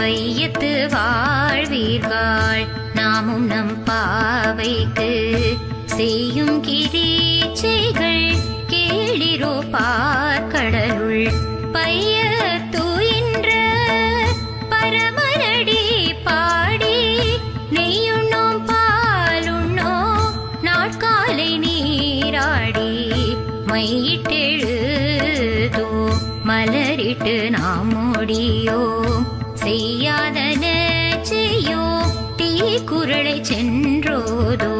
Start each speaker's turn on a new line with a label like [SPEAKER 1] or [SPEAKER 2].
[SPEAKER 1] வையத்து வாழ்வீர்கள். நாமும் நம் பாவைக்கு செய்யும் கிரீச்சைகள் கேளிரோ பார்க்கடலுள். பைய தூயின்ற பரமரடி பாடி நெய்யுண்ணோம் பாலுண்ணோ நாட்காலை நீராடி மையிட்டெழுதோ மலரிட்டு நாம் முடியோ செய்யாதன செய்யோ தீ குரலை சென்றோதோ.